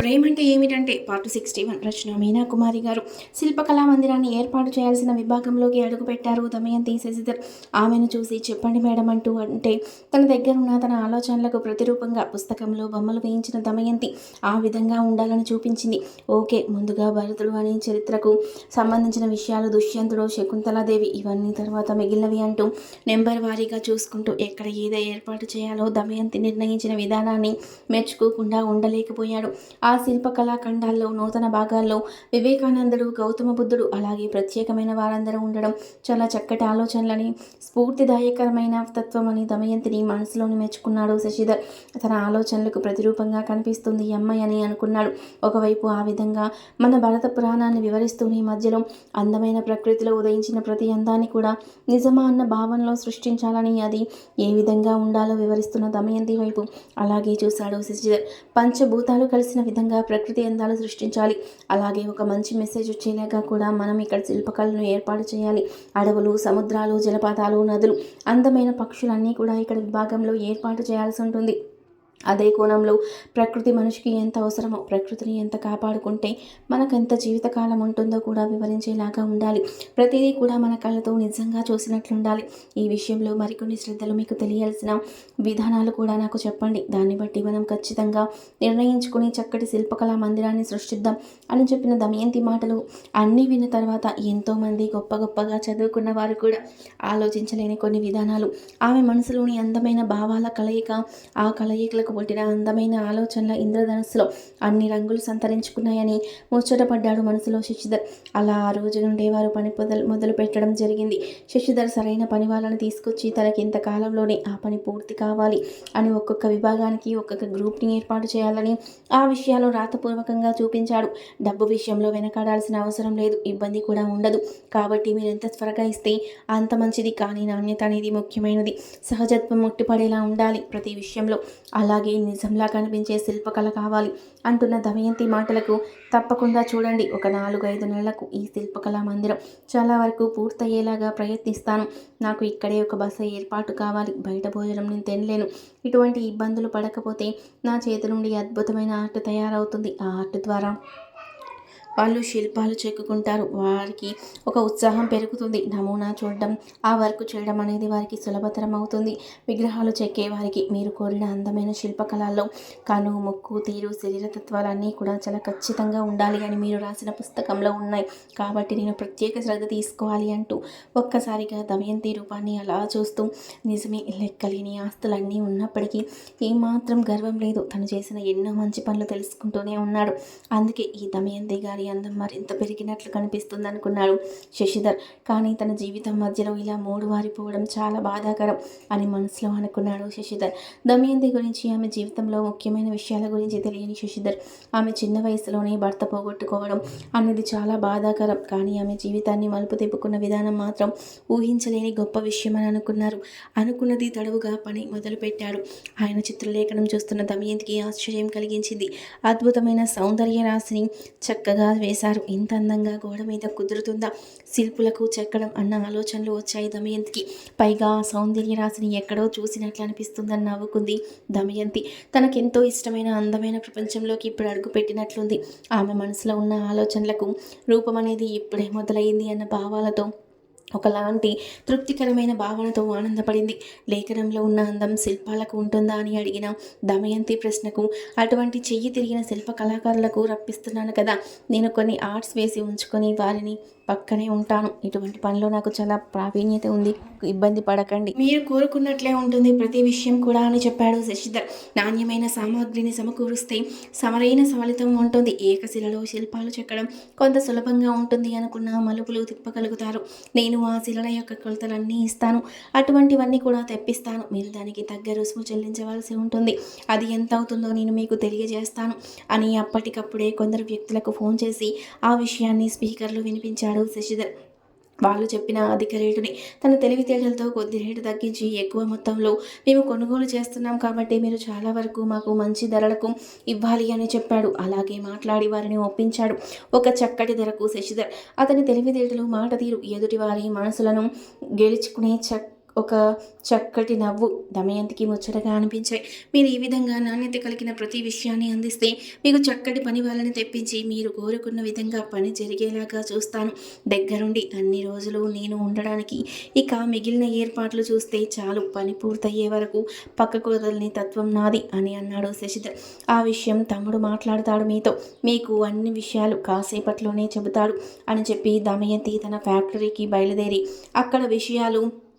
ప్రేమ అంటే ఏమిటంటే part sixty one Rachana Meena Kumari గారు. శిల్పకళా మందిరాన్ని ఏర్పాటు చేయాల్సిన విభాగంలోకి అడుగుపెట్టారు దమయంతి శశిధర్ ఆమెను చూసి చెప్పండి మేడం అంటూ అంటే తన దగ్గర ఉన్న తన ఆలోచనలకు ప్రతిరూపంగా పుస్తకంలో బొమ్మలు వేయించిన దమయంతి ఆ విధంగా ఉండాలని చూపించింది. ఓకే ముందుగా భరతుడు అనే చరిత్రకు సంబంధించిన విషయాలు దుష్యంతుడు శకుంతలాదేవి ఇవన్నీ తర్వాత మిగిలినవి అంటూ నెంబర్ వారీగా చూసుకుంటూ ఎక్కడ ఏదో ఏర్పాటు చేయాలో దమయంతి నిర్ణయించిన విధానాన్ని మెచ్చుకోకుండా ఉండలేకపోయాడు. ఆ శిల్పకళా ఖండాల్లో నూతన భాగాల్లో వివేకానందుడు గౌతమ బుద్ధుడు అలాగే ప్రత్యేకమైన వారందరూ ఉండడం చాలా చక్కటి ఆలోచనలని స్ఫూర్తిదాయకరమైన తత్వం అని దమయంతిని మనసులోని మెచ్చుకున్నాడు శశిధర్. తన ఆలోచనలకు ప్రతిరూపంగా కనిపిస్తుంది ఈ అమ్మాయి అని అనుకున్నాడు. ఒకవైపు ఆ విధంగా మన భరత పురాణాన్ని వివరిస్తూనే మధ్యలో అందమైన ప్రకృతిలో ఉదయించిన ప్రతి అందాన్ని కూడా నిజమా అన్న భావనలో సృష్టించాలని అది ఏ విధంగా ఉండాలో వివరిస్తున్న దమయంతి వైపు అలాగే చూశాడు శశిధర్. పంచభూతాలు కలిసిన విధంగా ప్రకృతి అందాలు సృష్టించాలి. అలాగే ఒక మంచి మెసేజ్ వచ్చేలాగా కూడా మనం ఇక్కడ శిల్పకళను ఏర్పాటు చేయాలి. అడవులు సముద్రాలు జలపాతాలు నదులు అందమైన పక్షులన్నీ కూడా ఇక్కడ విభాగంలో ఏర్పాటు చేయాల్సి ఉంటుంది. అదే కోణంలో ప్రకృతి మనిషికి ఎంత అవసరమో ప్రకృతిని ఎంత కాపాడుకుంటే మనకు ఎంత జీవితకాలం ఉంటుందో కూడా వివరించేలాగా ఉండాలి. ప్రతిదీ కూడా మన కళ్ళతో నిజంగా చూసినట్లుండాలి ఈ విషయంలో మరికొన్ని శ్రద్ధలు మీకు తెలియాల్సిన విధానాలు కూడా నాకు చెప్పండి. దాన్ని బట్టి మనం ఖచ్చితంగా నిర్ణయించుకుని చక్కటి శిల్పకళా మందిరాన్ని సృష్టిద్దాం అని చెప్పిన దమయంతి మాటలు అన్నీ విన్న తర్వాత ఎంతోమంది గొప్ప గొప్పగా చదువుకున్న వారు కూడా ఆలోచించలేని కొన్ని విధానాలు. ఆమె మనసులోని అందమైన భావాల కలయిక ఆ కలయికలకు పుట్టిన అందమైన ఆలోచనల ఇంద్రధనస్సులో అన్ని రంగులు సంతరించుకున్నాయని ముచ్చటపడ్డాడు మనసులో శశిధర్. అలా ఆ రోజు నుండే వారు పని మొదలు మొదలు పెట్టడం జరిగింది. శశిధర్ సరైన పని వాళ్ళని తీసుకొచ్చి తనకి ఇంతకాలంలోనే ఆ పని పూర్తి కావాలి అని ఒక్కొక్క విభాగానికి ఒక్కొక్క గ్రూప్ని ఏర్పాటు చేయాలని ఆ విషయాలు రాతపూర్వకంగా చూపించాడు. డబ్బు విషయంలో వెనకాడాల్సిన అవసరం లేదు ఇబ్బంది కూడా ఉండదు. కాబట్టి మీరు ఎంత త్వరగా ఇస్తే అంత మంచిది. కానీ నాణ్యత అనేది ముఖ్యమైనది. సహజత్వం ముట్టిపడేలా ఉండాలి ప్రతి విషయంలో. అలా అలాగే నిజంలా కనిపించే శిల్పకళ కావాలి అంటున్న దమయంతి మాటలకు తప్పకుండా చూడండి. ఒక నాలుగు ఐదు నెలలకు ఈ శిల్పకళా మందిరం చాలా వరకు పూర్తయ్యేలాగా ప్రయత్నిస్తాను. నాకు ఇక్కడే ఒక బస ఏర్పాటు కావాలి. బయట భోజనం నేను తినలేను. ఇటువంటి ఇబ్బందులు పడకపోతే నా చేతి నుండి అద్భుతమైన ఆర్ట్ తయారవుతుంది. ఆ ఆర్ట్ ద్వారా వాళ్ళు శిల్పాలు చెక్కుకుంటారు. వారికి ఒక ఉత్సాహం పెరుగుతుంది. నమూనా చూడడం ఆ వర్క్ చేయడం అనేది వారికి సులభతరం అవుతుంది. విగ్రహాలు చెక్కే వారికి మీరు కోరిన అందమైన శిల్పకళల్లో కను ముక్కు తీరు శరీరతత్వాలన్నీ కూడా చాలా ఖచ్చితంగా ఉండాలి అని మీరు రాసిన పుస్తకంలో ఉన్నాయి. కాబట్టి నేను ప్రత్యేక శ్రద్ధ తీసుకోవాలి అంటూ ఒక్కసారిగా దమయంతి రూపాన్ని అలా చూస్తూ నిజమే లెక్కలేని ఆస్తులన్నీ ఉన్నప్పటికీ ఏమాత్రం గర్వం లేదు. తను చేసిన ఎన్నో మంచి పనులు తెలుసుకుంటూనే ఉన్నాడు. అందుకే ఈ దమయంతి గారి అందం మరింత పెరిగినట్లు కనిపిస్తుంది అనుకున్నాడు శశిధర్. కానీ తన జీవితం మధ్యలో ఇలా మూడు వారిపోవడం చాలా బాధాకరం అని మనసులో అనుకున్నాడు శశిధర్. దమయంతి గురించి ఆమె జీవితంలో ముఖ్యమైన విషయాల గురించి తెలియని శశిధర్ ఆమె చిన్న వయసులోనే భర్త పోగొట్టుకోవడం అనేది చాలా బాధాకరం. కానీ ఆమె జీవితాన్ని మలుపు తిప్పుకున్న విధానం మాత్రం ఊహించలేని గొప్ప విషయం అని అనుకున్నారు. అనుకున్నది తడవుగా పని మొదలుపెట్టాడు. ఆయన చిత్రలేఖనం చూస్తున్న దమయంతికి ఆశ్చర్యం కలిగించింది. అద్భుతమైన సౌందర్య రాశిని చక్కగా వేశారు. ఇంత అందంగా గోడ మీద కుదురుతుందా? శిల్పులకు చెక్కడం అన్న ఆలోచనలు వచ్చాయి దమయంతికి. పైగా ఆ సౌందర్య రాశిని ఎక్కడో చూసినట్లు అనిపిస్తుందని నవ్వుకుంది దమయంతి. తనకెంతో ఇష్టమైన అందమైన ప్రపంచంలోకి ఇప్పుడు అడుగుపెట్టినట్లుంది ఆమె మనసులో ఉన్న ఆలోచనలకు రూపం అనేది ఇప్పుడే మొదలైంది అన్న భావాలతో ఒకలాంటి తృప్తికరమైన భావనతో ఆనందపడింది. లేఖనంలో ఉన్న అందం శిల్పాలకు ఉంటుందా అని అడిగిన దమయంతి ప్రశ్నకు అటువంటి చెయ్యి తిరిగిన శిల్ప కళాకారులకు రప్పిస్తున్నాను కదా. నేను కొన్ని ఆర్ట్స్ వేసి ఉంచుకొని వారిని పక్కనే ఉంటాను. ఇటువంటి పనిలో నాకు చాలా ప్రావీణ్యత ఉంది. ఇబ్బంది పడకండి. మీరు కోరుకున్నట్లే ఉంటుంది ప్రతి విషయం కూడా అని చెప్పాడు శశిధర్. నాణ్యమైన సామాగ్రిని సమకూరుస్తే సమరైన ఫలితం ఉంటుంది. ఏకశిలలో శిల్పాలు చెక్కడం కొంత సులభంగా ఉంటుంది అనుకున్న మలుపులు తిప్పగలుగుతారు. నేను ఆ శిలల యొక్క కొలతలన్నీ ఇస్తాను. అటువంటివన్నీ కూడా తెప్పిస్తాను. మీరు దానికి తగ్గ రుసుము చెల్లించవలసి ఉంటుంది. అది ఎంత అవుతుందో నేను మీకు తెలియజేస్తాను. అని అప్పటికప్పుడే కొందరు వ్యక్తులకు ఫోన్ చేసి ఆ విషయాన్ని స్పీకర్లు వినిపించాడు శశిధర్. వాళ్ళు చెప్పిన అధిక రేటుని తన తెలివితేటలతో కొద్ది రేటు తగ్గించి ఎక్కువ మొత్తంలో మేము కొనుగోలు చేస్తున్నాం కాబట్టి మీరు చాలా వరకు మాకు మంచి ధరలకు ఇవ్వాలి అని చెప్పాడు. అలాగే మాట్లాడి వారిని ఒప్పించాడు. ఒక చక్కటి ధరకు శశిధర్. అతని తెలివితేటలు మాట తీరు ఎదుటి వారి మనసులను గెలుచుకునే చక్క ఒక చక్కటి నవ్వు దమయంతికి ముచ్చటగా అనిపించాయి. మీరు ఈ విధంగా నాణ్యత కలిగిన ప్రతి విషయాన్ని అందిస్తే మీకు చక్కటి పని వాళ్ళని తెప్పించి మీరు కోరుకున్న విధంగా పని జరిగేలాగా చూస్తాను. దగ్గరుండి అన్ని రోజులు నేను ఉండడానికి ఇక మిగిలిన ఏర్పాట్లు చూస్తే చాలు పని పూర్తయ్యే వరకు పక్కకు వదలని తత్వం నాది అని అన్నాడు శశిధర్. ఆ విషయం తమ్ముడు మాట్లాడతాడు మీతో. మీకు అన్ని విషయాలు కాసేపట్లోనే చెబుతాడు అని చెప్పి దమయంతి తన ఫ్యాక్టరీకి బయలుదేరి. అక్కడ విషయాలు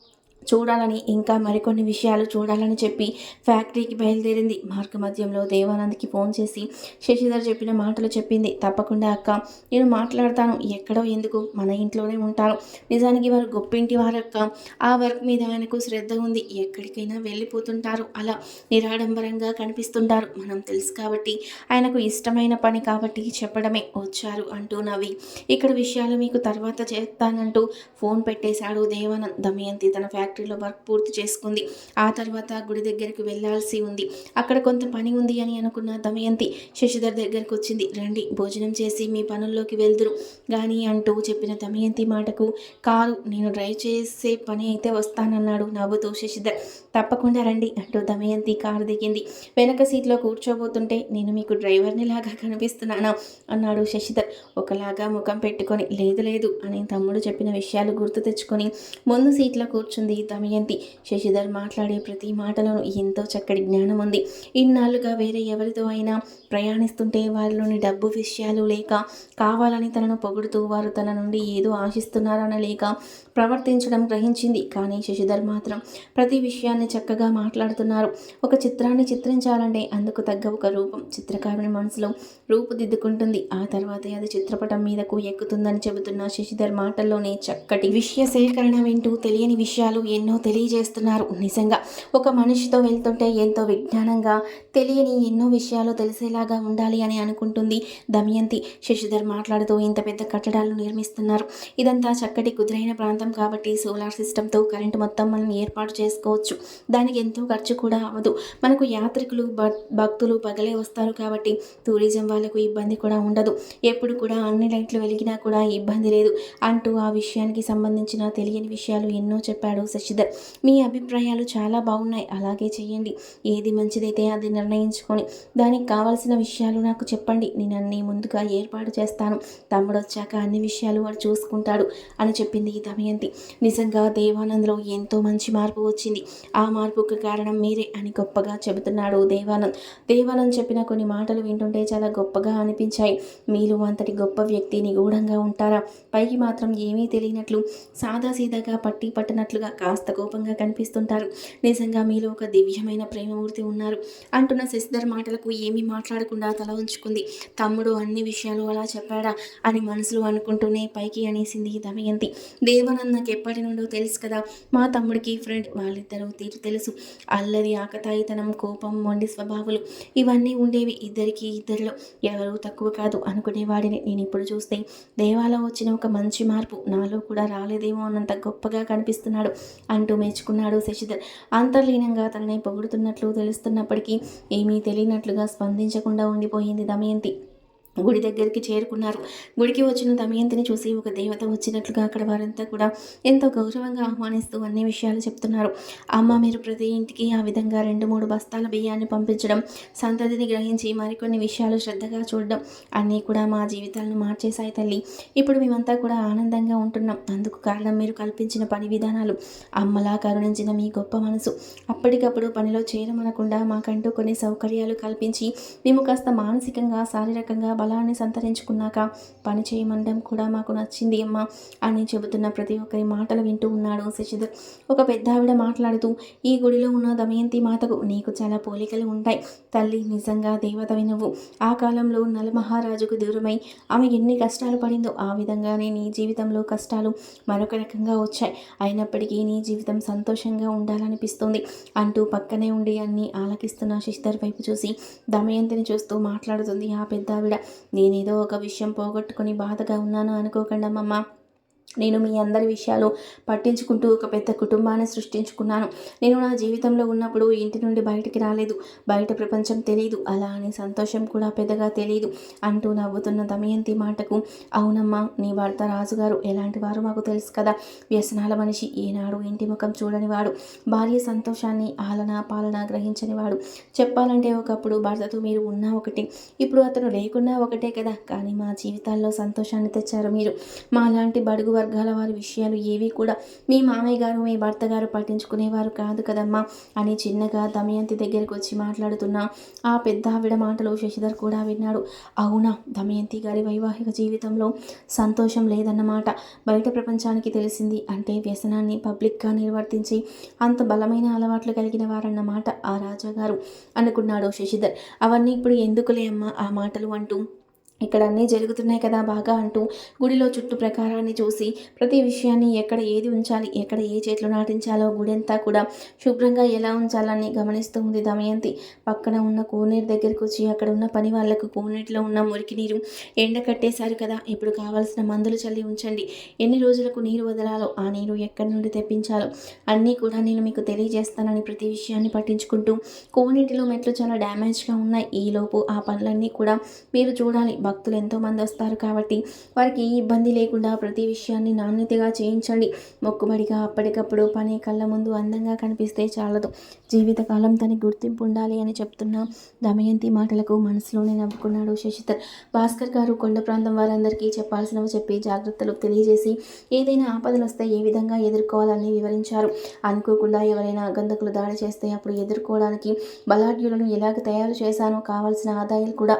చూడాలని ఇంకా మరికొన్ని విషయాలు చూడాలని చెప్పి ఫ్యాక్టరీకి బయలుదేరింది. మార్గ మధ్యంలో దేవానంద్కి ఫోన్ చేసి శశిధర్ చెప్పిన మాటలు చెప్పింది. తప్పకుండా అక్క. నేను మాట్లాడతాను. ఎక్కడో ఎందుకు? మన ఇంట్లోనే ఉంటాను. నిజానికి వారు గొప్పింటి వారక్క ఆ వర్క్ మీద ఆయనకు శ్రద్ధ ఉంది. ఎక్కడికైనా వెళ్ళిపోతుంటారు. అలా నిరాడంబరంగా కనిపిస్తుంటారు. మనం తెలుసు కాబట్టి ఆయనకు ఇష్టమైన పని కాబట్టి చెప్పడమే. వచ్చారు అంటూ నవ్వి ఇక్కడ విషయాలు మీకు తర్వాత చేస్తానంటూ ఫోన్ పెట్టేశాడు దేవానంద్. దమయంతి తన ఫ్యాక్టరీ ఫ్యాక్టరీలో వర్క్ పూర్తి చేసుకుంది. ఆ తర్వాత గుడి దగ్గరికి వెళ్ళాల్సి ఉంది. అక్కడ కొంత పని ఉంది అని అనుకున్న దమయంతి శశిధర్ దగ్గరికి వచ్చింది. రండి భోజనం చేసి మీ పనుల్లోకి వెళ్దురు. కానీ అంటూ చెప్పిన దమయంతి మాటకు కారు నేను డ్రైవ్ చేసే పని అయితే వస్తానన్నాడు నవ్వుతూ శశిధర్. తప్పకుండా రండి అంటూ దమయంతి కారు దిగింది. వెనక సీట్లో కూర్చోబోతుంటే నేను మీకు డ్రైవర్ని లాగా కనిపిస్తున్నానా? అన్నాడు శశిధర్. ఒకలాగా ముఖం పెట్టుకొని లేదు లేదు అని తమ్ముడు చెప్పిన విషయాలు గుర్తు తెచ్చుకొని ముందు సీట్లో కూర్చుంది దమయంతి శశిధర్ మాట్లాడే ప్రతి మాటలోనూ ఎంతో చక్కటి జ్ఞానం ఉంది. ఇన్నాళ్ళుగా వేరే ఎవరితో అయినా ప్రయాణిస్తుంటే వారిలోని డబ్బు విషయాలు లేక కావాలని తనను పొగుడుతూ వారు తన నుండి ఏదో ఆశిస్తున్నారన లేక ప్రవర్తించడం గ్రహించింది. కానీ శశిధర్ మాత్రం ప్రతి విషయాన్ని చక్కగా మాట్లాడుతున్నారు. ఒక చిత్రాన్ని చిత్రించాలంటే అందుకు తగ్గ ఒక రూపం చిత్రకారుని మనసులో రూపుదిద్దుకుంటుంది. ఆ తర్వాత అది చిత్రపటం మీదకు ఎక్కుతుందని చెబుతున్న శశిధర్ మాటల్లోనే చక్కటి విషయ సేకరణ వింటూ తెలియని విషయాలు ఎన్నో తెలియజేస్తున్నారు. నిజంగా ఒక మనిషితో వెళ్తుంటే ఎంతో విజ్ఞానంగా తెలియని ఎన్నో విషయాలు తెలిసేలాగా ఉండాలి అని అనుకుంటుంది దమయంతి. శశిధర్ మాట్లాడుతూ ఇంత పెద్ద కట్టడాలు నిర్మిస్తున్నారు. ఇదంతా చక్కటి కుదురైన ప్రాంతం కాబట్టి సోలార్ సిస్టంతో కరెంటు మొత్తం మనం ఏర్పాటు చేసుకోవచ్చు. దానికి ఎంతో ఖర్చు కూడా అవ్వదు. మనకు యాత్రికులు భక్తులు పగలే వస్తారు కాబట్టి టూరిజం వాళ్ళకు ఇబ్బంది కూడా ఉండదు. ఎప్పుడు కూడా అన్ని లైట్లు వెలిగినా కూడా ఇబ్బంది లేదు అంటూ ఆ విషయానికి సంబంధించిన తెలియని విషయాలు ఎన్నో చెప్పాడు శశిధర్. మీ అభిప్రాయాలు చాలా బాగున్నాయి. అలాగే చేయండి ఏది మంచిదైతే అది నిర్ణయించుకొని దానికి కావాల్సిన విషయాలు నాకు చెప్పండి. నేను అన్ని ముందుగా ఏర్పాటు చేస్తాను. తమ్ముడు వచ్చాక అన్ని విషయాలు వాడు చూసుకుంటాడు అని చెప్పింది దమయంతి నిజంగా దేవానంద్లో ఎంతో మంచి మార్పు వచ్చింది. ఆ మార్పుకు కారణం మీరే అని గొప్పగా చెబుతున్నాడు దేవానంద్. దేవానంద్ చెప్పిన కొన్ని మాటలు వింటుంటే చాలా గొప్పగా అనిపించాయి. మీరు అంతటి గొప్ప వ్యక్తి నిగూఢంగా ఉంటారా? పైకి మాత్రం ఏమీ తెలియనట్లు సాదాసీదాగా పట్టి పట్టినట్లుగా కాస్త కోపంగా కనిపిస్తుంటారు. నిజంగా మీలో ఒక దివ్యమైన ప్రేమమూర్తి ఉన్నారు. అంటున్న శశిధర్ మాటలకు ఏమీ మాట్లాడకుండా తల ఉంచుకుంది. తమ్ముడు అన్ని విషయాలు అలా చెప్పాడా? అని మనసులో అనుకుంటూనే పైకి అనేసింది దమయంతి. సంబంధం నాకు ఎప్పటి నుండో తెలుసు కదా. మా తమ్ముడికి ఫ్రెండ్ వాళ్ళిద్దరూ తీరు తెలుసు. అల్లరి ఆకతాయితనం కోపం మొండి స్వభావాలు ఇవన్నీ ఉండేవి ఇద్దరికి ఇద్దరిలో. ఎవరూ తక్కువ కాదు అనుకునేవాడిని. నేను ఇప్పుడు చూస్తే దేవాలో వచ్చిన ఒక మంచి మార్పు. నాలో కూడా రాలేదేమో అన్నంత గొప్పగా కనిపిస్తున్నాడు అంటూ మెచ్చుకున్నాడు శశిధర్. అంతర్లీనంగా తనని పొగుడుతున్నట్లు తెలుస్తున్నప్పటికీ ఏమీ తెలియనట్లుగా స్పందించకుండా ఉండిపోయింది దమయంతి. గుడి దగ్గరికి చేరుకున్నారు. గుడికి వచ్చిన దమయంతిని చూసి ఒక దేవత వచ్చినట్లుగా అక్కడ వారంతా కూడా ఎంతో గౌరవంగా ఆహ్వానిస్తూ అన్ని విషయాలు చెప్తున్నారు. అమ్మ మీరు ప్రతి ఇంటికి ఆ విధంగా రెండు మూడు బస్తాల బియ్యాన్ని పంపించడం సంతతిని గ్రహించి మరికొన్ని విషయాలు శ్రద్ధగా చూడడం అన్నీ కూడా మా జీవితాలను మార్చేశాయి తల్లి. ఇప్పుడు మేమంతా కూడా ఆనందంగా ఉంటున్నాం. అందుకు కారణం మీరు కల్పించిన పని విధానాలు. అమ్మలా కరుణించిన మీ గొప్ప మనసు. అప్పటికప్పుడు పనిలో చేరమనకుండా మాకంటూ కొన్ని సౌకర్యాలు కల్పించి మేము కాస్త మానసికంగా శారీరకంగా బలాన్ని సంతరించుకున్నాక పని చేయమండం కూడా మాకు నచ్చింది అమ్మ అని చెబుతున్న ప్రతి ఒక్కరి మాటలు వింటూ ఉన్నాడు శశిధర్. ఒక పెద్ద ఆవిడ మాట్లాడుతూ ఈ గుడిలో ఉన్న దమయంతి మాతకు నీకు చాలా పోలికలు ఉంటాయి. తల్లి నిజంగా దేవతవి నువ్వు. ఆ కాలంలో నలమహారాజుకు దూరమై ఆమె ఎన్ని కష్టాలు పడిందో ఆ విధంగానే నీ జీవితంలో కష్టాలు మరొక రకంగా వచ్చాయి. అయినప్పటికీ నీ జీవితం సంతోషంగా ఉండాలనిపిస్తుంది అంటూ పక్కనే ఉండి అన్ని ఆలకిస్తున్న శశిధర్ వైపు చూసి దమయంతిని చూస్తూ మాట్లాడుతుంది ఆ పెద్ద ఆవిడ. నేనేదో ఒక విషయం పోగొట్టుకుని బాధగా ఉన్నాను అనుకోకండి అమ్మమ్మ నేను మీ అందరి విషయాలు పట్టించుకుంటూ ఒక పెద్ద కుటుంబాన్ని సృష్టించుకున్నాను. నేను నా జీవితంలో ఉన్నప్పుడు ఇంటి నుండి బయటికి రాలేదు. బయట ప్రపంచం తెలియదు అలా అని సంతోషం కూడా పెద్దగా తెలియదు అంటూ నవ్వుతున్న దమయంతి మాటకు అవునమ్మా నీ భర్త రాజుగారు. ఎలాంటి వారు మాకు తెలుసు కదా. వ్యసనాల మనిషి. ఏనాడు ఇంటి ముఖం చూడనివాడు భార్య సంతోషాన్ని ఆలన పాలన గ్రహించనివాడు చెప్పాలంటే ఒకప్పుడు భర్తతో మీరు ఉన్నా ఒకటి. ఇప్పుడు అతను లేకున్నా ఒకటే కదా. కానీ మా జీవితాల్లో సంతోషాన్ని తెచ్చారు మీరు. మా లాంటి బడుగు వర్గాల వారి విషయాలు ఏవి కూడా మీ మామయ్య గారు మీ భర్త గారు పట్టించుకునేవారు కాదు కదమ్మా అని చిన్నగా దమయంతి దగ్గరికి వచ్చి మాట్లాడుతున్న ఆ పెద్ద ఆవిడ మాటలు శశిధర్ కూడా విన్నాడు. అవునా? దమయంతి గారి వైవాహిక జీవితంలో సంతోషం లేదన్నమాట. బయట ప్రపంచానికి తెలిసింది అంటే వ్యసనాన్ని పబ్లిక్గా నిర్వర్తించి అంత బలమైన అలవాట్లు కలిగిన వారన్నమాట ఆ రాజాగారు అనుకున్నాడు శశిధర్. అవన్నీ ఇప్పుడు ఎందుకులే అమ్మా ఆ మాటలు అంటూ ఇక్కడ అన్నీ జరుగుతున్నాయి కదా బాగా అంటూ గుడిలో చుట్టూ ప్రకారాన్ని చూసి ప్రతి విషయాన్ని ఎక్కడ ఏది ఉంచాలి ఎక్కడ ఏ చెట్లు నాటించాలో గుడంతా కూడా శుభ్రంగా ఎలా ఉంచాలని గమనిస్తూ ఉంది దమయంతి. పక్కన ఉన్న కోనేరు దగ్గరికి వచ్చి అక్కడ ఉన్న పని వాళ్ళకు కోనేటిలో ఉన్న మురికి నీరు ఎండ కట్టేశారు కదా ఇప్పుడు కావాల్సిన మందులు చల్లి ఉంచండి. ఎన్ని రోజులకు నీరు వదలాలో ఆ నీరు ఎక్కడి నుండి తెప్పించాలో అన్నీ కూడా నేను మీకు తెలియజేస్తానని ప్రతి విషయాన్ని పట్టించుకుంటూ కోనేటిలో మెట్లు చాలా డ్యామేజ్గా ఉన్నాయి. ఈలోపు ఆ పనులన్నీ కూడా మీరు చూడాలి. భక్తులు ఎంతోమంది వస్తారు కాబట్టి వారికి ఏ ఇబ్బంది లేకుండా ప్రతి విషయాన్ని నాణ్యతగా చేయించండి. మొక్కుబడిగా అప్పటికప్పుడు పని కళ్ళ ముందు అందంగా కనిపిస్తే చాలదు. జీవితకాలం తన గుర్తింపు ఉండాలి అని చెప్తున్న దమయంతి మాటలకు మనసులోనే నవ్వుకున్నాడు శశిధర్. భాస్కర్ గారు కొండ ప్రాంతం వారందరికీ చెప్పాల్సినవి చెప్పి జాగ్రత్తలు తెలియజేసి ఏదైనా ఆపదలు వస్తే ఏ విధంగా ఎదుర్కోవాలని వివరించారు. అనుకోకుండా ఎవరైనా గంధకులు దాడి చేస్తే అప్పుడు ఎదుర్కోవడానికి బలాఢ్యులను ఎలాగ తయారు చేశానో కావాల్సిన ఆదాయాలు కూడా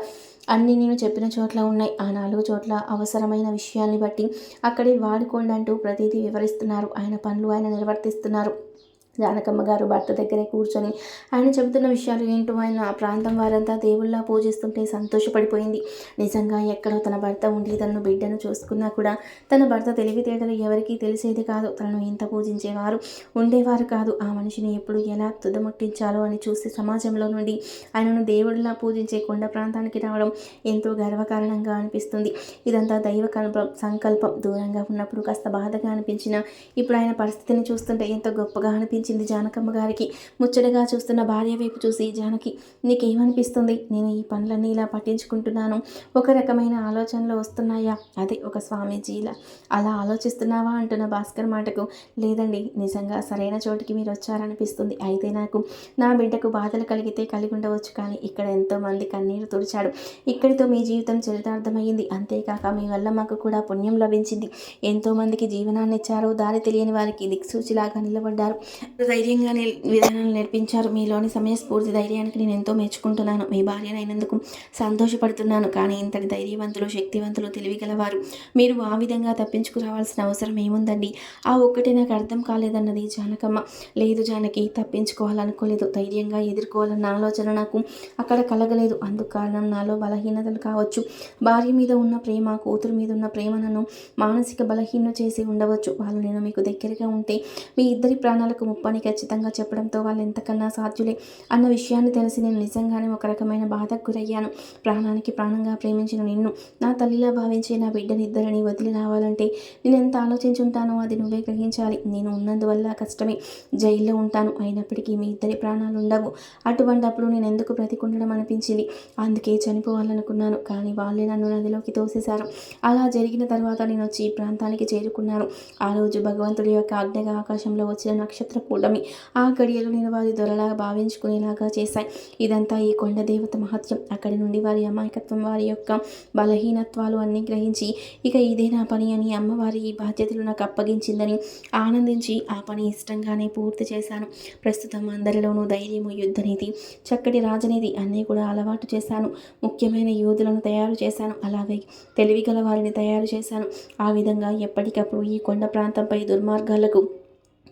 అన్నీ నేను చెప్పిన చోట్ల ఉన్నాయి. ఆ నాలుగు చోట్ల అవసరమైన విషయాల్ని బట్టి అక్కడే వాడుకోండి అంటూ ప్రతిదీ వివరిస్తున్నారు. ఆయన పనులు ఆయన నిర్వర్తిస్తున్నారు. జానకమ్మ గారు భర్త దగ్గరే కూర్చొని ఆయన చెబుతున్న విషయాలు ఏంటో ఆయన ఆ ప్రాంతం వారంతా దేవుళ్ళ పూజిస్తుంటే సంతోషపడిపోయింది. నిజంగా ఎక్కడో తన భర్త ఉండి తనను బిడ్డను చూసుకున్నా కూడా తన భర్త తెలివితేటలు ఎవరికీ తెలిసేది కాదు. తనను ఇంత పూజించేవారు ఉండేవారు కాదు. ఆ మనిషిని ఎప్పుడు ఎలా తుదముట్టించాలో అని చూసి సమాజంలో నుండి ఆయనను దేవుడిలా పూజించే కొండ ప్రాంతానికి రావడం ఎంతో గర్వకారణంగా అనిపిస్తుంది. ఇదంతా దైవ కల్పం సంకల్పం. దూరంగా ఉన్నప్పుడు కాస్త బాధగా అనిపించిన ఇప్పుడు ఆయన పరిస్థితిని చూస్తుంటే ఎంతో గొప్పగా అనిపించింది. అనిపించింది జానకమ్మ గారికి. ముచ్చటగా చూస్తున్న భార్య వైపు చూసి జానకి నీకేమనిపిస్తుంది? నేను ఈ పనులన్నీ ఇలా పట్టించుకుంటున్నాను. ఒక రకమైన ఆలోచనలు వస్తున్నాయా? అదే ఒక స్వామీజీలా అలా ఆలోచిస్తున్నావా? అంటున్న భాస్కర్ మాటకు లేదండి నిజంగా సరైన చోటికి మీరు వచ్చారనిపిస్తుంది. అయితే నాకు నా బిడ్డకు బాధలు కలిగితే కలిగి ఉండవచ్చు. కానీ ఇక్కడ ఎంతోమంది కన్నీరు తుడిచాడు. ఇక్కడితో మీ జీవితం చరితార్థమైంది అంతేకాక మీ వల్ల మాకు కూడా పుణ్యం లభించింది. ఎంతోమందికి జీవనాన్ని ఇచ్చారు దారి తెలియని వారికి దిక్సూచిలాగా నిలబడ్డారు. ధైర్యంగా విధానాలు నేర్పించారు. మీలోని సమయస్ఫూర్తి ధైర్యానికి నేను ఎంతో మెచ్చుకుంటున్నాను. మీ భార్యనైనందుకు సంతోషపడుతున్నాను. కానీ ఇంతటి ధైర్యవంతులు శక్తివంతులు తెలివిగలవారు. మీరు ఆ విధంగా తప్పించుకురావాల్సిన అవసరం ఏముందండి? ఆ ఒక్కటే నాకు అర్థం కాలేదన్నది జానకమ్మ. లేదు జానకి తప్పించుకోవాలనుకోలేదు. ధైర్యంగా ఎదుర్కోవాలన్న ఆలోచన నాకు అక్కడ కలగలేదు. అందుకు కారణం నాలో బలహీనతలు కావచ్చు. భార్య మీద ఉన్న ప్రేమ కూతురు మీద ఉన్న ప్రేమ నన్ను మానసిక బలహీన చేసి ఉండవచ్చు. వాళ్ళు నేను మీకు దగ్గరగా ఉంటే మీ ఇద్దరి ప్రాణాలకు ముప్పని ఖచ్చితంగా చెప్పడంతో వాళ్ళు ఎంతకన్నా సాధ్యులే అన్న విషయాన్ని తెలిసి నేను నిజంగానే ఒక రకమైన బాధకు గురయ్యాను. ప్రాణానికి ప్రాణంగా ప్రేమించిన నిన్ను నా తల్లిలా భావించే నా బిడ్డనిద్దరిని వదిలి రావాలంటే నేను ఎంత ఆలోచించుంటానో అది నువ్వే గ్రహించాలి. నేను ఉన్నందువల్ల కష్టమే. జైల్లో ఉంటాను. అయినప్పటికీ మీ ఇద్దరి ప్రాణాలు ఉండవు. అటువంటప్పుడు నేను ఎందుకు బ్రతికుండడం అనిపించింది? అందుకే చనిపోవాలనుకున్నాను. కానీ వాళ్ళే నన్ను నదిలోకి తోసేశారు. అలా జరిగిన తర్వాత నేను వచ్చి ఈ ప్రాంతానికి చేరుకున్నాను. ఆ రోజు భగవంతుడి యొక్క ఆజ్ఞగా ఆకాశంలో వచ్చిన నక్షత్రం కూడమి ఆ గడియలు నేను వారి దొరలాగా భావించుకునేలాగా చేశాయి. ఇదంతా ఈ కొండ దేవత మహత్యం. అక్కడి నుండి వారి అమాయకత్వం వారి యొక్క బలహీనత్వాలు అన్నీ గ్రహించి ఇక ఇదే నా పని అని అమ్మవారి ఈ బాధ్యతలు నాకు అప్పగించిందని ఆనందించి ఆ పని ఇష్టంగానే పూర్తి చేశాను. ప్రస్తుతం అందరిలోనూ ధైర్యము యుద్ధనీతి చక్కటి రాజనీతి అన్నీ కూడా అలవాటు చేశాను. ముఖ్యమైన యోధులను తయారు చేశాను. అలాగే తెలివిగల వారిని తయారు చేశాను. ఆ విధంగా ఎప్పటికప్పుడు ఈ కొండ ప్రాంతంపై దుర్మార్గాలకు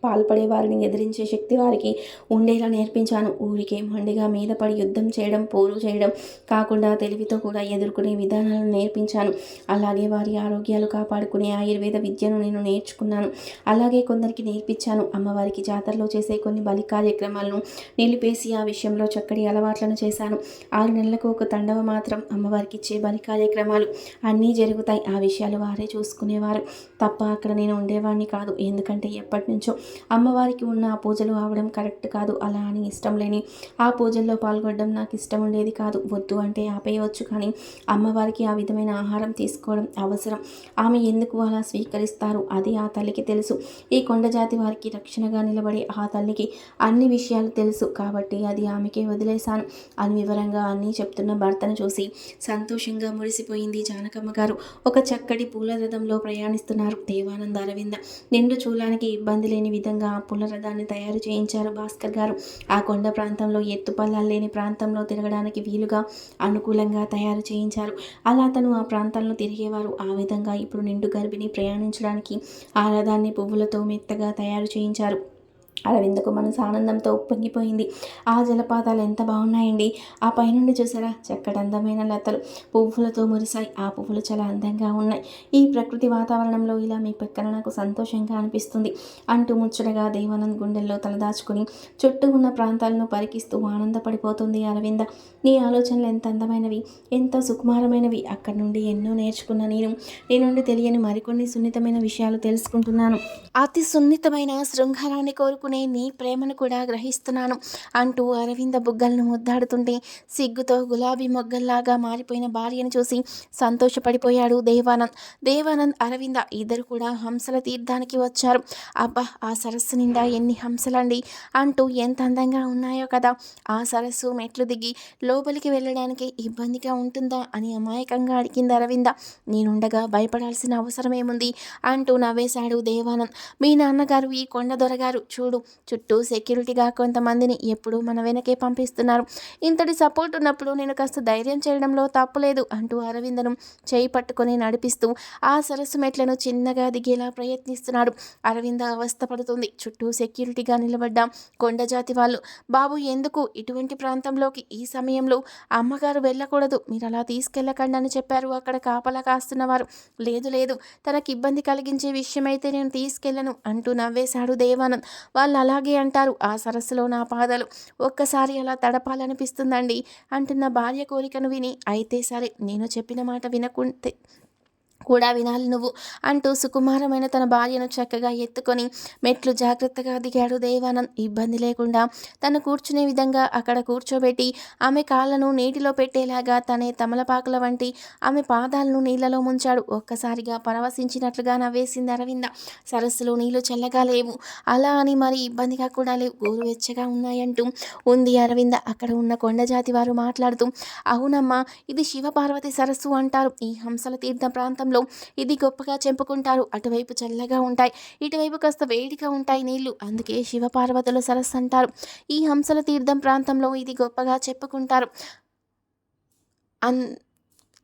పాల్పడే వారిని ఎదిరించే శక్తి వారికి ఉండేలా నేర్పించాను. ఊరికే మొండిగా మీద పడి యుద్ధం చేయడం పోరు చేయడం కాకుండా తెలివితో కూడా ఎదుర్కొనే విధానాలను నేర్పించాను. అలాగే వారి ఆరోగ్యాలు కాపాడుకునే ఆయుర్వేద విద్యను నేను నేర్చుకున్నాను. అలాగే కొందరికి నేర్పించాను. అమ్మవారికి జాతరలో చేసే కొన్ని బలి కార్యక్రమాలను నిలిపేసి ఆ విషయంలో చక్కటి అలవాట్లను చేశాను. ఆరు నెలలకు ఒక తండవ మాత్రం అమ్మవారికి ఇచ్చే బలి కార్యక్రమాలు అన్నీ జరుగుతాయి. ఆ విషయాలు వారే చూసుకునేవారు. తప్ప అక్కడ నేను ఉండేవాడిని కాదు. ఎందుకంటే ఎప్పటి నుంచో అమ్మవారికి ఉన్న ఆ పూజలు ఆవడం కరెక్ట్ కాదు అలా అని ఇష్టం లేని ఆ పూజల్లో పాల్గొనడం నాకు ఇష్టం ఉండేది కాదు. వద్దు అంటే ఆపేయవచ్చు కానీ అమ్మవారికి ఆ విధమైన ఆహారం తీసుకోవడం అవసరం. ఆమె ఎందుకు అలా స్వీకరిస్తారు? అది ఆ తల్లికి తెలుసు. ఈ కొండ జాతి వారికి రక్షణగా నిలబడే ఆ తల్లికి అన్ని విషయాలు తెలుసు కాబట్టి అది ఆమెకే వదిలేశాను. అని వివరంగా అన్నీ చెప్తున్న భర్తను చూసి సంతోషంగా మురిసిపోయింది జానకమ్మ గారు. ఒక చక్కటి పూల రథంలో ప్రయాణిస్తున్నారు దేవానంద అరవింద. నిండు చూలానికి ఇబ్బంది లేని విధంగా ఆ తయారు చేయించారు భాస్కర్ గారు. ఆ కొండ ప్రాంతంలో ఎత్తుపల్లాలు లేని ప్రాంతంలో తిరగడానికి వీలుగా అనుకూలంగా తయారు చేయించారు. అలా తను ఆ ప్రాంతాలను తిరిగేవారు. ఆ విధంగా ఇప్పుడు నిండు గర్భిణి ప్రయాణించడానికి ఆ రథాన్ని పువ్వులతో మెత్తగా తయారు చేయించారు. అరవిందకు మనసు ఆనందంతో ఉప్పొంగిపోయింది. ఆ జలపాతాలు ఎంత బాగున్నాయండి. ఆ పైనుండి చూసారా? చక్కటి అందమైన లతలు. పువ్వులతో మురిసాయి ఆ పువ్వులు చాలా అందంగా ఉన్నాయి. ఈ ప్రకృతి వాతావరణంలో ఇలా మీ పక్కన నాకు సంతోషంగా అనిపిస్తుంది. అంటూ ముచ్చటగా దేవానంద్ గుండెల్లో తలదాచుకుని చుట్టూ ఉన్న ప్రాంతాలను పరికిస్తూ ఆనందపడిపోతుంది అరవింద. నీ ఆలోచనలు ఎంత అందమైనవి ఎంత సుకుమారమైనవి. అక్కడి నుండి ఎన్నో నేర్చుకున్న నేను నీ నుండి తెలియని మరికొన్ని సున్నితమైన విషయాలు తెలుసుకుంటున్నాను. అతి సున్నితమైన శృంగారాన్ని కోరుకునే నీ ప్రేమను కూడా గ్రహిస్తున్నాను అంటూ అరవింద బుగ్గలను ముద్దాడుతుంటే సిగ్గుతో గులాబీ మొగ్గల్లాగా మారిపోయిన భార్యను చూసి సంతోషపడిపోయాడు దేవానంద్. దేవానంద్ అరవింద ఇద్దరు కూడా హంసల తీర్థానికి వచ్చారు. అబ్బా ఆ సరస్సు నిండా ఎన్ని హంసలండి అంటూ ఎంత అందంగా ఉన్నాయో కదా. ఆ సరస్సు మెట్లు దిగి లోపలికి వెళ్ళడానికి ఇబ్బందిగా ఉంటుందా అని అమాయకంగా అడిగింది అరవింద. నేనుండగా భయపడాల్సిన అవసరమేముంది అంటూ నవ్వేశాడు దేవానంద్. మీ నాన్నగారు ఈ కొండ దొరగారు చూడు చుట్టూ సెక్యూరిటీగా కొంతమందిని ఎప్పుడూ మన వెనకే పంపిస్తున్నారు. ఇంతటి సపోర్ట్ ఉన్నప్పుడు నేను కాస్త ధైర్యం చేయడంలో తప్పులేదు అంటూ అరవిందను చేయి పట్టుకొని నడిపిస్తూ ఆ సరస్సు మెట్లను చిన్నగా దిగేలా ప్రయత్నిస్తున్నాడు. అరవింద అవస్థపడుతుంది చుట్టూ సెక్యూరిటీగా నిలబడ్డ కొండజాతి వాళ్ళు బాబు ఎందుకు ఇటువంటి ప్రాంతంలోకి ఈ సమయంలో అమ్మగారు వెళ్ళకూడదు? మీరు అలా తీసుకెళ్ళకండి అని చెప్పారు. అక్కడ కాపలా కాస్తున్నవారు లేదు లేదు తనకి ఇబ్బంది కలిగించే విషయమైతే నేను తీసుకెళ్ళను అంటూ నవ్వేశాడు దేవానంద్. వాళ్ళు అలాగే అంటారు. ఆ సరస్సులో నా పాదాలు ఒక్కసారి అలా తడపాలనిపిస్తుందండి అంటున్న భార్య కోరికను విని అయితే సరే నేను చెప్పిన మాట వినకుంటే కూడా వినాలి నువ్వు అంటూ సుకుమారమైన తన భార్యను చక్కగా ఎత్తుకొని మెట్లు జాగ్రత్తగా దిగాడు దేవానంద్. ఇబ్బంది లేకుండా తను కూర్చునే విధంగా అక్కడ కూర్చోబెట్టి ఆమె కాళ్ళను నీటిలో పెట్టేలాగా తనే తమలపాకుల వంటి ఆమె పాదాలను నీళ్ళలో ముంచాడు. ఒక్కసారిగా పరవశించినట్లుగా నవ్వేసింది అరవింద. సరస్సులో నీళ్ళు చల్లగా లేవు. అలా అని మరి ఇబ్బందిగా కూడా లేవు. గోరువెచ్చగా ఉన్నాయంటూ ఉంది అరవింద. అక్కడ ఉన్న కొండజాతి వారు మాట్లాడుతూ అవునమ్మా ఇది శివపార్వతి సరస్సు అంటారు. ఈ హంసల తీర్థ ప్రాంతంలో ఇది గొప్పగా చెప్పుకుంటారు. అటువైపు చల్లగా ఉంటాయి. ఇటువైపు కాస్త వేడిగా ఉంటాయి నీళ్ళు. అందుకే శివపార్వతుల సరస్సు అంటారు. ఈ హంసల తీర్థం ప్రాంతంలో ఇది గొప్పగా చెప్పుకుంటారు. అన్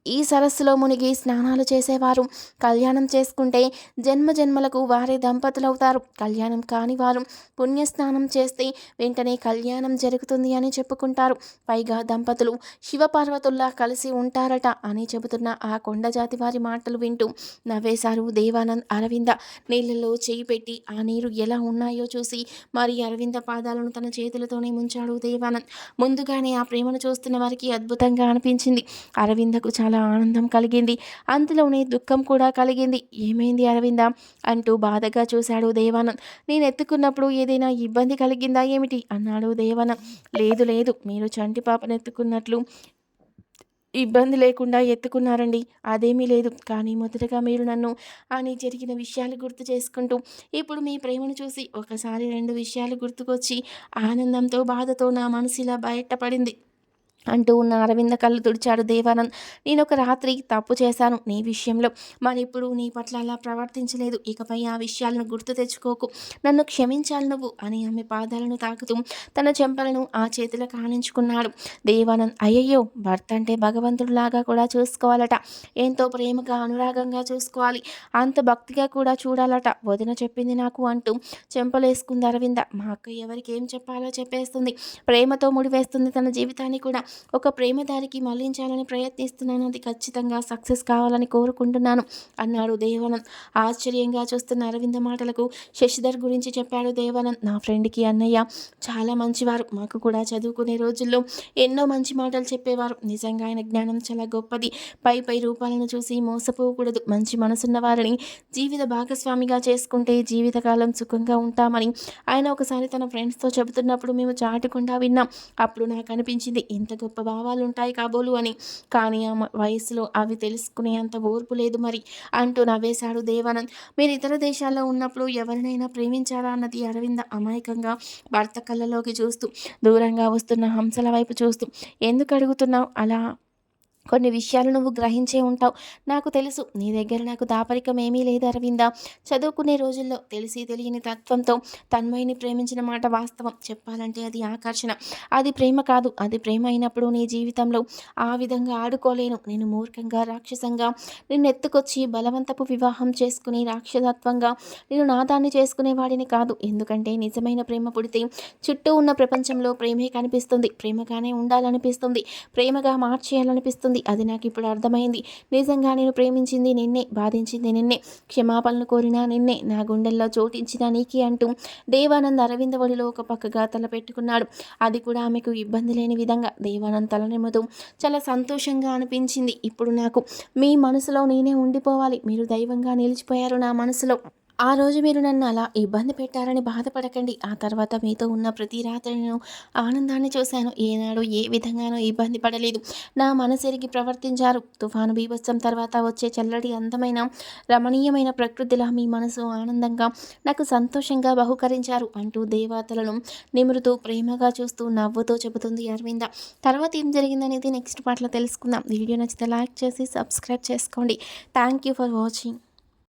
ఈ సరస్సులో మునిగి స్నానాలు చేసేవారు. కళ్యాణం చేసుకుంటే జన్మ జన్మలకు వారే దంపతులవుతారు. కళ్యాణం కాని వారు పుణ్యస్నానం చేస్తే వెంటనే కళ్యాణం జరుగుతుంది అని చెప్పుకుంటారు. పైగా దంపతులు శివపార్వతుల్లా కలిసి ఉంటారట అని చెబుతున్న ఆ కొండజాతి వారి మాటలు వింటూ నవ్వేశారు దేవానంద్ అరవింద. నీళ్ళలో చేయి పెట్టి ఆ నీరు ఎలా ఉన్నాయో చూసి మరి అరవింద పాదాలను తన చేతులతోనే ముంచాడు దేవానంద్. ముందుగానే ఆ ప్రేమను చూస్తున్న వారికి అద్భుతంగా అనిపించింది. అరవిందకు చాలా చాలా ఆనందం కలిగింది. అంతలోనే దుఃఖం కూడా కలిగింది. ఏమైంది అరవింద? అంటూ బాధగా చూశాడు దేవానంద్. నేను ఎత్తుకున్నప్పుడు ఏదైనా ఇబ్బంది కలిగిందా ఏమిటి? అన్నాడు దేవానంద్. లేదు లేదు. మీరు చంటి పాపను ఎత్తుకున్నట్లు ఇబ్బంది లేకుండా ఎత్తుకున్నారండి. అదేమీ లేదు. కానీ మొదటగా మీరు నన్ను అని జరిగిన విషయాలు గుర్తు చేసుకుంటూ ఇప్పుడు మీ ప్రేమను చూసి ఒకసారి రెండు విషయాలు గుర్తుకొచ్చి ఆనందంతో బాధతో నా మనసు ఇలా బయటపడింది. అంటూ ఉన్న అరవింద కళ్ళు తుడిచాడు దేవానంద్. నేను ఒక రాత్రి తప్పు చేశాను నీ విషయంలో. మరి ఇప్పుడు నీ పట్ల అలా ప్రవర్తించలేదు. ఇకపై ఆ విషయాలను గుర్తు తెచ్చుకోకు. నన్ను క్షమించాలి నువ్వు అని ఆమె పాదాలను తాకుతూ తన చెంపలను ఆ చేతిలో కానించుకున్నాడు. దేవానంద్ అయ్యయ్యో! భర్త అంటే భగవంతుడిలాగా కూడా చూసుకోవాలట. ఎంతో ప్రేమగా అనురాగంగా చూసుకోవాలి. అంత భక్తిగా కూడా చూడాలట. వదిన చెప్పింది నాకు అంటూ చెంపలేసుకుంది అరవింద. మా అక్క ఎవరికి ఏం చెప్పాలో చెప్పేస్తుంది. ప్రేమతో ముడివేస్తుంది తన జీవితాన్ని కూడా. ఒక ప్రేమ దారికి మళ్ళించాలని ప్రయత్నిస్తున్నాను. అది ఖచ్చితంగా సక్సెస్ కావాలని కోరుకుంటున్నాను అన్నాడు దేవానంద్ ఆశ్చర్యంగా చూస్తున్న అరవింద మాటలకు శశిధర్ గురించి చెప్పాడు దేవానంద్ నా ఫ్రెండ్కి అన్నయ్య చాలా మంచివారు. మాకు కూడా చదువుకునే రోజుల్లో ఎన్నో మంచి మాటలు చెప్పేవారు. నిజంగా ఆయన జ్ఞానం చాలా గొప్పది. పై పై రూపాలను చూసి మోసపోకూడదు. మంచి మనసున్న వారిని జీవిత భాగస్వామిగా చేసుకుంటే జీవితకాలం సుఖంగా ఉంటామని ఆయన ఒకసారి తన ఫ్రెండ్స్తో చెబుతున్నప్పుడు మేము చాటకుండా విన్నాం. అప్పుడు నాకు అనిపించింది ఇంత గొప్ప భావాలు ఉంటాయి కాబోలు అని. కానీ ఆ వయసులో అవి తెలుసుకునే అంత ఓర్పు లేదు మరి. అంటూ నవ్వేశాడు దేవానంద్. మీరు ఇతర దేశాల్లో ఉన్నప్పుడు ఎవరినైనా ప్రేమించారా అన్నది అరవింద అమాయకంగా భర్త కళ్ళలోకి చూస్తూ దూరంగా వస్తున్న హంసల వైపు చూస్తూ ఎందుకు అడుగుతున్నావు? అలా కొన్ని విషయాలు నువ్వు గ్రహించే ఉంటావు. నాకు తెలుసు నీ దగ్గర నాకు దాపరికం ఏమీ లేదు అరవింద. చదువుకునే రోజుల్లో తెలిసి తెలియని తత్వంతో తన్మయిని ప్రేమించిన మాట వాస్తవం. చెప్పాలంటే అది ఆకర్షణ. అది ప్రేమ కాదు అది ప్రేమ అయినప్పుడు నీ జీవితంలో ఆ విధంగా ఆడుకోలేను. నేను మూర్ఖంగా రాక్షసంగా నిన్ను ఎత్తుకొచ్చి బలవంతపు వివాహం చేసుకుని రాక్షసత్వంగా నేను నాదాన్ని చేసుకునేవాడిని కాదు. ఎందుకంటే నిజమైన ప్రేమ పుడితే చుట్టూ ఉన్న ప్రపంచంలో ప్రేమే కనిపిస్తుంది. ప్రేమగానే ఉండాలనిపిస్తుంది. ప్రేమగా మార్చేయాలనిపిస్తుంది. ఉంది. అది నాకు ఇప్పుడు అర్థమైంది. నిజంగా నేను ప్రేమించింది నిన్నే బాధించింది నిన్నే క్షమాపణలు కోరినా నిన్నే నా గుండెల్లో చోటించిన నీకి అంటూ దేవానంద్ అరవింద ఒడిలో ఒక పక్కగా తల పెట్టుకున్నాడు. అది కూడా ఆమెకు ఇబ్బంది లేని విధంగా దేవానంద్ తలనెమ్మతో చాలా సంతోషంగా అనిపించింది. ఇప్పుడు నాకు మీ మనసులో నేనే ఉండిపోవాలి. మీరు దైవంగా నిలిచిపోయారు నా మనసులో. ఆ రోజు మీరు నన్ను అలా ఇబ్బంది పెట్టారని బాధపడకండి. ఆ తర్వాత మీతో ఉన్న ప్రతి రాత్రి నేను ఆనందాన్ని చూశాను. ఏనాడు ఏ విధంగానూ ఇబ్బంది పడలేదు. నా మనసెరిగి ప్రవర్తించారు. తుఫాను బీభత్సం తర్వాత వచ్చే చల్లటి అందమైన రమణీయమైన ప్రకృతిలా మీ మనసు ఆనందంగా నాకు సంతోషంగా బహుకరించారు అంటూ దేవతలను నిమురుతూ ప్రేమగా చూస్తూ నవ్వుతూ చెబుతుంది అరవింద. తర్వాత ఏం జరిగిందనేది నెక్స్ట్ పాటలో తెలుసుకుందాం. వీడియో నచ్చితే లైక్ చేసి సబ్స్క్రైబ్ చేసుకోండి. Thank you for watching.